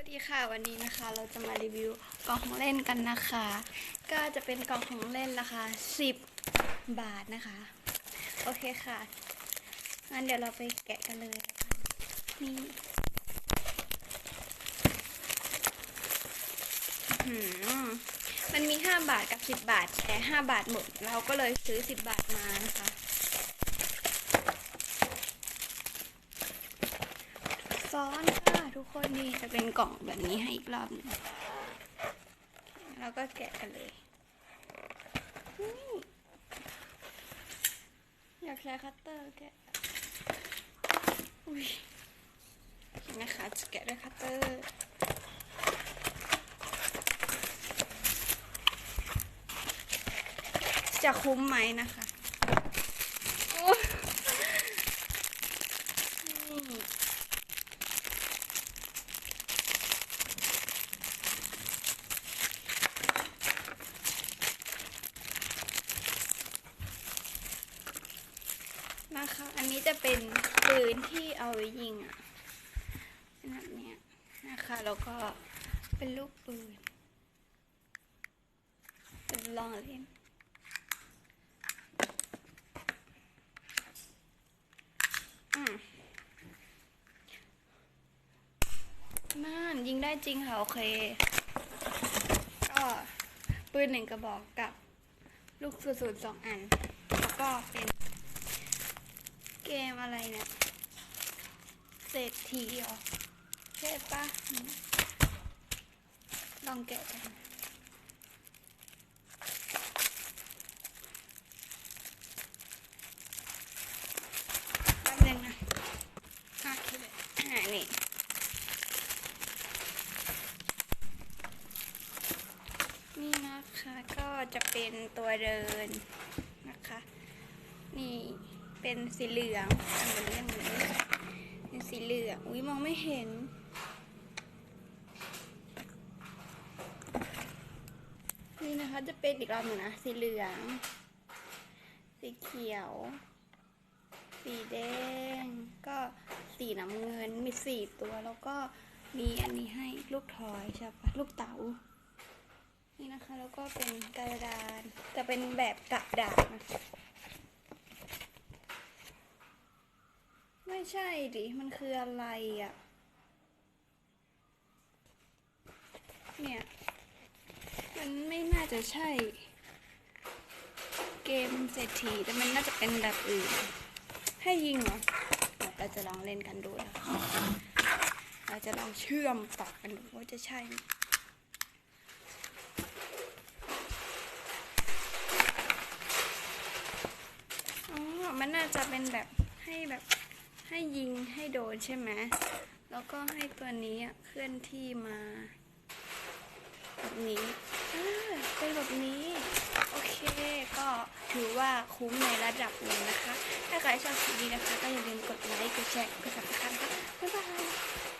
วัสดีค่ะวันนี้นะคะเราจะมารีวิวกล่องของเล่นกันนะคะ ก็จะเป็นกล่องของเล่นราคา10 บาทนะคะ โอเคค่ะงั้นเดี๋ยวเราไปแกะกันเลยนะคะนี่มันมี 5 บาทกับ 10 บาทแต่5บาทหมด เราก็เลยซื้อ 10 บาทมานะคะซ้อนค่ะ ทุกคนนี่จะเป็นกล่องแบบนี้ให้อีกรอบหนึงแล้วก็แกะกันเลย อยากใช้คัตเตอร์แกะอุ้ยนะคะจะแกะด้วยคัตเตอร์จะคุ้มไหมนะคะโอ้ยนี่ นะคะ อันนี้จะเป็นปืนที่เอาไว้ยิงอะแบบเนี้ยนะคะ แล้วก็เป็นลูกปืนเป็นลองเล่นอืมนั่นยิงได้จริงค่ะ โอเค ก็ปืนหนึ่งกระบอกกับลูกสูสูสองอัน แล้วก็เป็น เกมอะไรเนี่ย เศรษฐีเหรอใช่ปะลองแกะกันแป๊บนึงนะอะคิดเลยอ่านี่นี่นะคะก็จะเป็นตัวเดินนะคะ นี่ เป็นสีเหลืองอันนี้เหมือนเป็นสีเหลือง อุ้ยมองไม่เห็น นี่นะคะจะเป็นอีกรอบหนึ่งนะสีเหลือง สีเขียว สีแดง ก็สีน้ำเงินมีสี่ตัวแล้วก็มีอันนี้ให้ลูกทอยใช่ปะลูกเต๋านี่นะคะแล้วก็เป็นกระดานแต่เป็นแบบกระดาษนะ ใช่ดิ มันคืออะไรอะ เนี่ย มันไม่น่าจะใช่ เกมเศรษฐีแต่มันน่าจะเป็นแบบอื่น ให้ยิงเหรอเราจะลองเล่นกันดูนะเราจะลองเชื่อมต่อกันดูว่าจะใช่ไหมอ๋อมันน่าจะเป็นแบบให้แบบ ให้ยิงให้โดนใช่ไหมแล้วก็ให้ตัวนี้เคลื่อนที่มา แบบนี้อ่าเป็นแบบนี้ โอเค ก็ถือว่าคุ้มในระดับหนึ่งนะคะ ถ้าใครชอบคลิปนี้นะคะ ก็อย่าลืมกดไลค์ กดแชร์ กดซับสไครต์นะคะ บ๊ายบาย